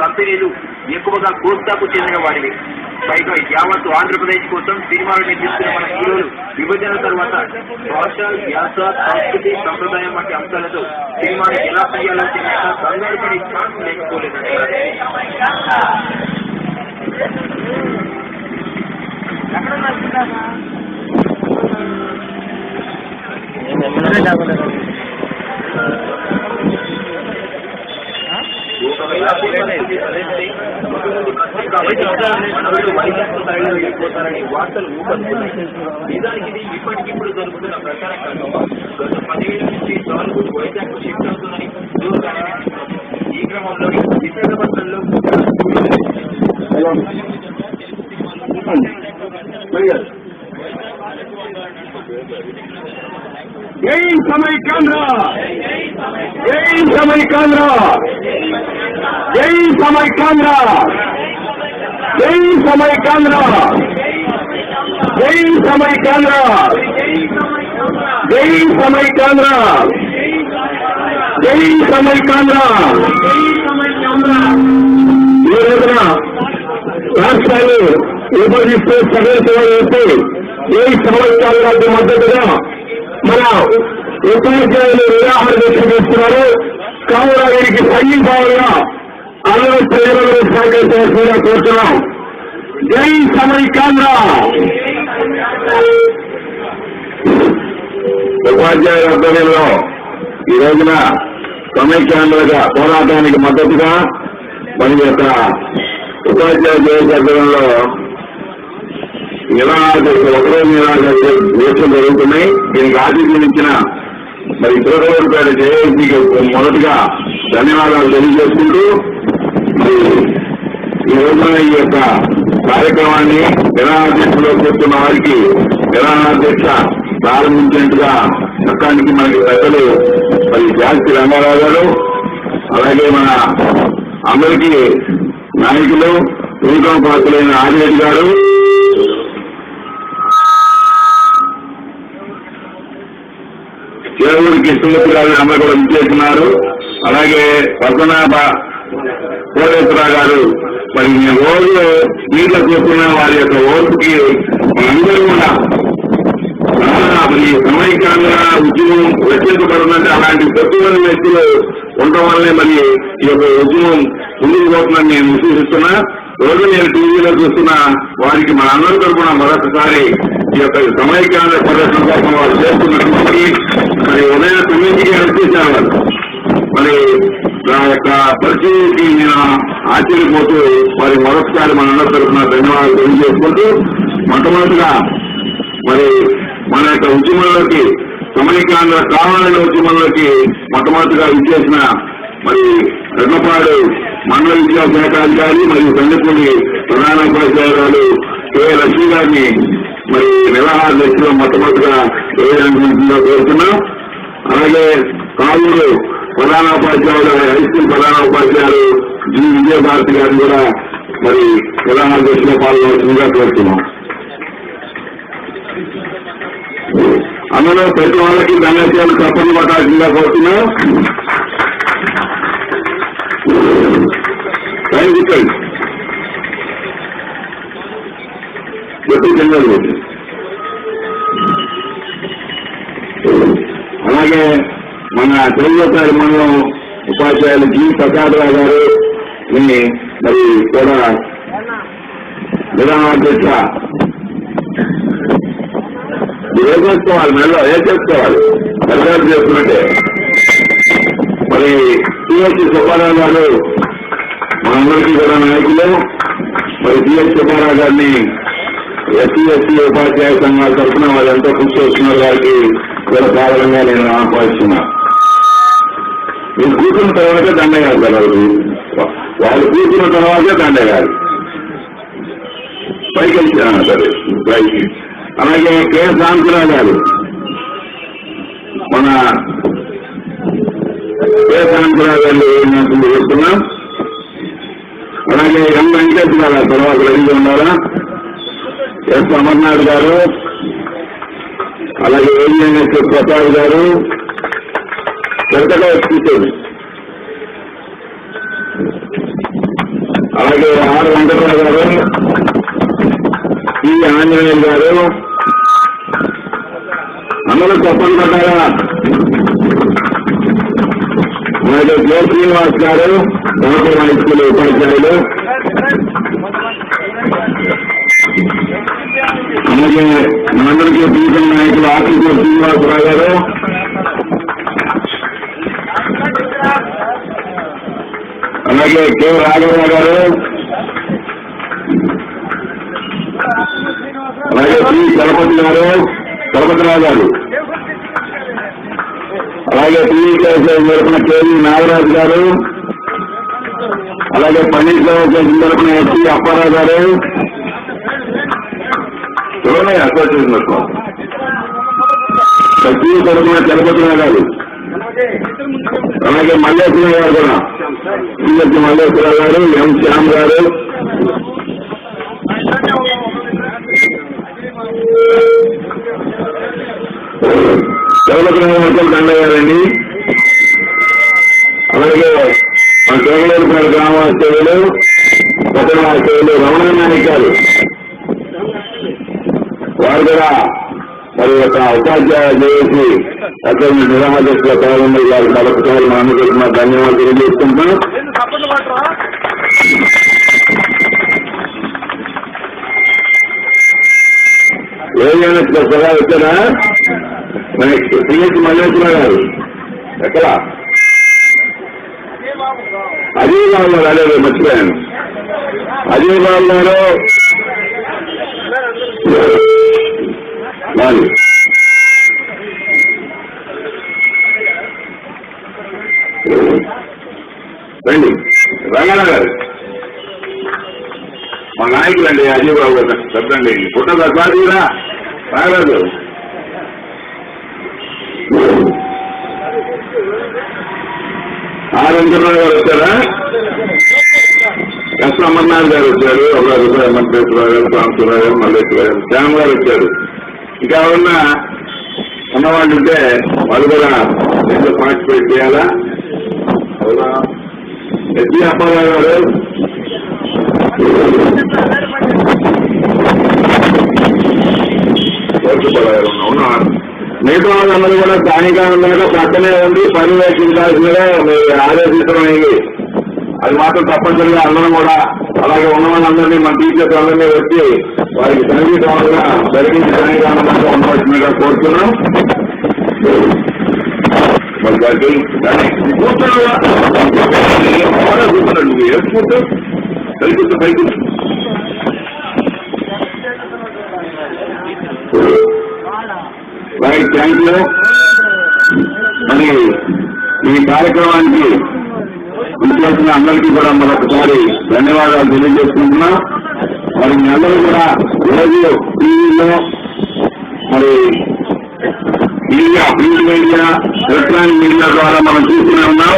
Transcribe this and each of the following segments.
కంపెనీలు ఎక్కువగా కోస్తాకు చెందిన వాడివి పైగా యావత్ ఆంధ్రప్రదేశ్ కోసం సినిమాలు నిర్మిస్తున్న మన హీరోలు విభజన తర్వాత భాష యాస సంస్కృతి సంప్రదాయం వంటి అంశాలతో సినిమాని ఎలా తీయాలో తెలియక కంగారు పడే ఛాన్స్ లేకపోలేదంటే పరిస్థితి వెళ్ళిపోతారని వార్తలు నిజానికి ఇది ఇప్పటికిప్పుడు జరుగుతున్న ప్రచార కార్యక్రమం గత పదివేల నుంచి నాలుగు వైజాగ్ షిఫ్ట్ అవుతుందని ఈ క్రమంలో విశాఖపట్నంలో జై సమైకాంధ్ర జై సమైకాంధ్ర జై సమైకాంధ్ర జై సమైకాంధ్ర జై సమైకాంధ్ర జై సమైకాంధ్ర జై సమైకాంధ్ర ఈ రోజున రాష్ట్రాన్ని విభజిస్తూ సదస్సు వేసి ఏ మద్దతుగా మన ఉపాధ్యాయులు నిరాహార దీక్ష చేస్తున్నారు కావున వీరికి సంఘీభావంగా అందరూ ప్రజలను సహకరించవలసిందిగా కోరుతున్నాం. జై సమైకాంధ్ర ఉపాధ్యాయుల ఆధ్వర్యంలో ఈ రోజున సమైక్యాంధ్రగా పోరాటానికి మద్దతుగా మన యొక్క ఉపాధ్యాయ జయచంద్రంలో నిరాహార ఒకరో నిరాహార దీక్షలు జరుగుతున్నాయి దీనికి ఆతిథ్యం ఇచ్చిన మరి తిరుపతిపేట జేఏసీకి మొదటిగా ధన్యవాదాలు తెలియజేసుకుంటూ ఈ రోజున ఈ యొక్క కార్యక్రమాన్ని నిరాహారదీక్షలో కూర్చున్న వారికి జనాధ్యక్ష ప్రారంభించినట్టుగా చట్టానికి మనకి పెద్దలు మరి జాస్తి రంగారావు గారు అలాగే మన అందరికీ నాయకులు ప్రభుత్వం పాత్రులైన ఆదిరెడ్డి గారు. చేరువుడికి సుమతి గారు అందరూ కూడా విచ్చేస్తున్నారు. అలాగే పద్మనాభ కోటేశ్వరరావు గారు. మరి నేను రోజు నీటిలో చూస్తున్న వారి యొక్క ఓటుకి అందరూ కూడా చాలా మరి సమైక్యంగా ఉద్యమం రక్షించబడుతుందంటే అలాంటి ప్రతిభల వ్యక్తులు ఉండటం వల్లే మరి ఈ యొక్క ఉద్యమం ముందుకు పోతుందని నేను విశ్వసిస్తున్నా. రోజు నేను టీవీలో చూస్తున్న వారికి మన అందరి తరఫున మరొకసారి ఈ యొక్క సమైక్యాంధ్ర ప్రదర్శన కోసం వారు చేస్తున్నటువంటి మరి ఉదయం తొమ్మిదికి వచ్చేసారు. వారు మరి నా యొక్క పరిస్థితికి నేను ఆశ్చర్యపోతూ వారి మరొకసారి మనందరి తరఫున ధన్యవాదాలు తెలియజేసుకుంటూ మొట్టమొదటిగా మరి మన యొక్క ఉద్యమంలోకి సమయకాంధ్ర కావాలనే ఉద్యమంలోకి మొట్టమొదటిగా విచ్చేసిన మరి రెండపాడు మండల విద్యాశాఖ అధికారి మరియు సంగపూడి ప్రధాన ఉపాధ్యాయురాలు కె లక్ష్మి గారిని మరి నిరాహార దశలో మొట్టమొదటిగా వేయడానికి కోరుతున్నాం. అలాగే కావూరు ప్రధాన ఉపాధ్యాయులు హై ప్రధాన ఉపాధ్యాయులు జి. విజయభారతి గారిని కూడా మరి ప్రధాన దశలో పాల్గొనవలసిందిగా కోరుతున్నాం. అందులో ప్రతి వాళ్ళకి ధన్యవాదాలు తప్పని పట్టాల్సిందిగా కోరుతున్నాం. అలాగే మన తెలుగు మండలం ఉపాధ్యాయులు జి. ప్రసాదరావు గారు మరి కూడా విధానాధ్యక్ష ఏ చేసుకోవాలి? మెల్ల ఏ చేసుకోవాలి? దర్యాప్తు చేస్తున్నట్టే. మరి టిఎస్సి సుబ్బారావు గారు మనందరికీ కూడా నాయకులు. మరి టిఎస్ సుబ్బారావు గారిని ఎస్సీ ఎస్సీ ఉపాధ్యాయ సంఘాల తరఫున వాళ్ళు ఎంతో కృషి చేస్తున్నారు వారికి కూడా కావాలంగా నేను ఆహ్వానిస్తున్నా. మీరు కూర్చున్న తర్వాత దండగాలి సార్ వాళ్ళు వాళ్ళు కూర్చున్న తర్వాతే దండగాలి పైకి వెళ్ళి సరే పైకి. అలాగే కే శాంతిరావు గారు. మన కే శాంతిరావు గారు నాకు చూస్తున్నాం. అలాగే ఎం వెంకటేష్ గారు ఆ తర్వాత రెడీగా ఉన్నారా? ఎస్ అమర్నాథ్ గారు. అలాగే ఏఎన్ఎస్ ప్రసాద్ గారు. పెద్దగా కూర్చోండి అలాగే ఆర్ వెంకటరావు గారు ఈ ఆంజనేయులు గారు అందరూ చెప్పండి అలాగే జో శ్రీనివాస్ గారు ప్రభుత్వ హై స్కూల్ ఉపాధ్యాయులు అలాగే మనందరికీ ప్రీతం నాయకులు ఆకులూరు శ్రీనివాసరావు గారు అలాగే కె రాఘవరావు గారు. అలాగే పి చలపతి గారు చలపతిరావు గారు. అలాగే టీవీ తరఫున కేవీ నాగరాజు గారు. అలాగే పన్నీర్ సెలవు తరఫున ఎస్పీ అప్పారావు గారు. ఎవరన్నా అసోసియేషన్ తరఫున సచివ తరఫున చలపతిరావు గారు. అలాగే మల్లేశ్వర గారు కూడా. శ్రీలక్ష్మి మల్లేశ్వర గారు ఎం శ్యామ్ గారు చలపతిరావు గారు దండయ్య గారండి అలాగే మా చోగలేరు గ్రామ సేవలు పట్టణ రమణ నాయక్ గారు వారు కూడా మరి యొక్క ఉపాధ్యాయ చేసి అక్కడ నిరామదర్శుల పాల్గొన్న వారి కలెక్టర్ మానవ ధన్యవాదాలు తెలియజేసుకుంటాం ఏదైనా సలహా వచ్చారా నెక్స్ట్ సిహెచ్ మల్లేశ్వర గారు. ఎక్కడ? అజయ్ బాబు గారు అదే మర్చిపోయాను అజయ్ బాబు గారు రండి. రంగన్న గారు. మా నాయకులు అండి అజయ్ బాబు గారు చెప్పండి పుట్టదా సాధిరా రాగరాజు ఆ వెంకటరావు గారు వచ్చారా? ఎస్ అమర్నాథ్ గారు వచ్చారు. ఒక వెంకటేశ్వరరావు గారు సాంబశివరావు గారు మల్లేశ్వర గారు శ్యామ్ గారు వచ్చారు. ఇంకా ఉన్న ఉన్నవాళ్ళు ఉంటే వాళ్ళు కూడా పార్టిసిపేట్ చేయాలా? అవునా ఎస్పీ అప్పారావు గారు? అవునా? మిగతా వాళ్ళందరూ కూడా స్థానికంగా ఉన్నాక పక్కనే ఉండి పర్యవేక్షించాల్సిందిగా మీరు ఆదేశించడం అది మాత్రం తప్పనిసరిగా అందరం కూడా అలాగే ఉన్న వాళ్ళందరినీ మన టీచర్స్ అందరినీ వచ్చి వారికి సంగీతంగా జరిగించి సంగీతంగా ఉండవలసిందిగా కోరుతున్నాం. మళ్ళీ దానికి దాన్ని కూర్చున్నావా? కూర్చున్నాడు నువ్వు ఏ కూర్చో పైకి కూర్చో రైట్ థ్యాంక్ యూ మరి ఈ కార్యక్రమానికి విచ్చేసిన అందరికీ కూడా మరొకసారి ధన్యవాదాలు తెలియజేసుకుంటున్నాం మరి మీ అందరూ కూడా ఈరోజు టీవీలో మరి media print media electronic media ద్వారా మనం చూస్తూనే ఉన్నాం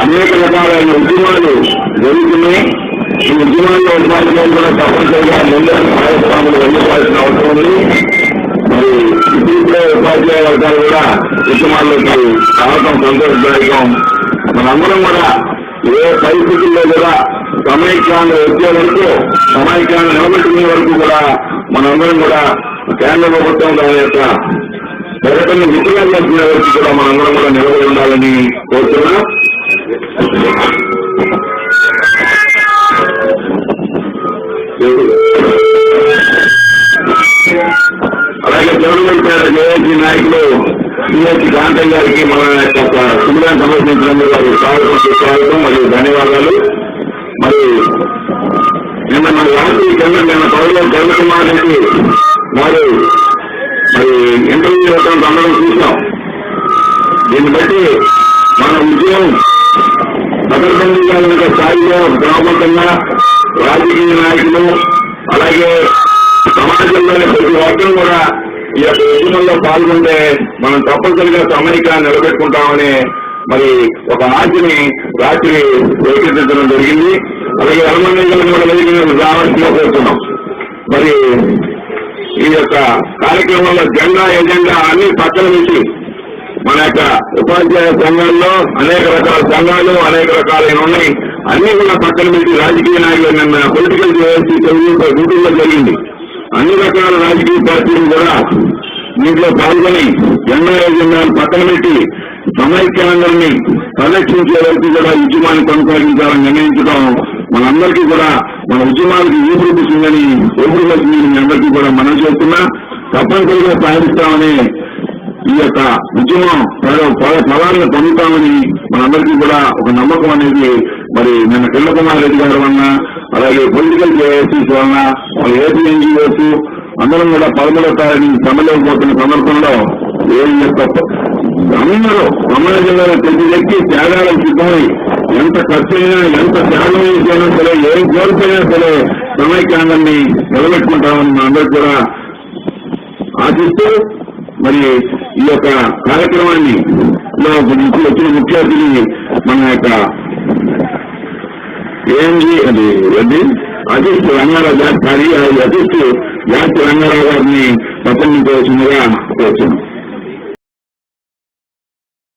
అనేక రకాలైన ఉద్యమాలు జరుగుతున్నాయి. ఈ ఉద్యమాల్లో ఉపాధ్యాయులు కూడా తప్పనిసరిగా ముందరి కార్యక్రమాలు వెళ్ళవలసిన అవసరం ఉంది. మరి ఇప్పుడే ఉపాధ్యాయ వర్గాలు కూడా ఉద్యమాల్లోకి రావడం సంతోషదాయకం. మనందరం కూడా ఏ పరిస్థితుల్లో కూడా సమైక్యాన్ని వచ్చే వరకు సమైక్యాన్ని నిలబెట్టుకునే వరకు కూడా మనందరం కూడా కేంద్ర ప్రభుత్వం దాని యొక్క ప్రకటన విఫలం చేసిన వరకు కూడా మనందరం కూడా నిలబడి ఉండాలని కోరుతున్నా. అలాగే జగన్మోహన్ జేఏసీ నాయకులు సిహెచ్ కాంతయ్య గారికి మన యొక్క శుభ్రాన్ని సమర్పించినందుకు వారు స్వాగతం స్వాగతం మరియు ధన్యవాదాలు. మరి నిన్న మన రాష్ట్రీయ కేంద్రం నిన్న పౌరులు పదవిలో జగన్కుమార్ రెడ్డి వారు మరి ఇంటర్వ్యూ ఇవ్వడం అందరం చూసాం దీన్ని బట్టి మన ఉద్యమం పకడ్బందీగా ఉన్న స్థాయిలో గ్రామంతంగా రాజకీయ నాయకులు అలాగే సమాజంలోని ప్రతి ఒక్కరు కూడా ఈ యొక్క ఉద్యమంలో పాల్గొంటే మనం తప్పనిసరిగా సమైక నిలబెట్టుకుంటామని మరి ఒక ఆశని రాత్రి రేకెత్తించడం జరిగింది. అలాగే అలమన్నీలను కూడా కార్యక్రమంలో జెండా ఎజెండా అన్ని పక్కన నుంచి మన యొక్క ఉపాధ్యాయ సంఘాల్లో అనేక రకాల సంఘాలు అనేక రకాలైన ఉన్నాయి అన్ని కూడా పక్కన పెట్టి రాజకీయ నాయకులు నిన్న పొలిటికల్ చేసి జరిగింది. అన్ని రకాల రాజకీయ పార్టీలు కూడా దీంట్లో పాల్గొని జెండా ఎజెండాను పక్కన పెట్టి సమైక్యాంధ్రాన్ని పరిరక్షించే వరకు కూడా ఉద్యమాన్ని కొనసాగించాలని నిర్ణయించడం మనందరికీ కూడా మన ఉద్యమాలకు ఊపిరిపిస్తుందని ఊపిరిపోతుంది మీ అందరికీ కూడా మనం చేస్తున్నా. తప్పనిసరిగా సాధిస్తామని ఈ యొక్క ఉద్యమం ఫల- ఫలాలను పొందుతామని మనందరికీ కూడా ఒక నమ్మకం అనేది మరి నిన్న కిల్ల కుమార్ రెడ్డి గారి వలన అలాగే పొలిటికల్ జేఏసీస్ వలన మరి ఏపీ ఎన్జిఓస్ అందరం కూడా పదమూడో తారీఖు సమ్మలేకపోతున్న సందర్భంలో ఏం యొక్క అందరూ సమాజంలో ప్రతి వ్యక్తి త్యాగాలకు సిద్ధమై ఎంత ఖర్చైనా ఎంత త్యాగం చేసినా సరే ఏం కోల్పోయినా సరే సమైక్యాంధ్రాన్ని నిలబెట్టుకుంటామని మనందరూ కూడా ఆశిస్తూ మరి ఈ యొక్క కార్యక్రమాన్ని ఇప్పుడు వచ్చిన ముఖ్య అతిథి మన యొక్క ఏంటి అది అది అజిత్ రంగారావు గారి అజిత్ జాతి రంగారావు గారిని ప్రసంగించవలసిందిగా కోరుతున్నాం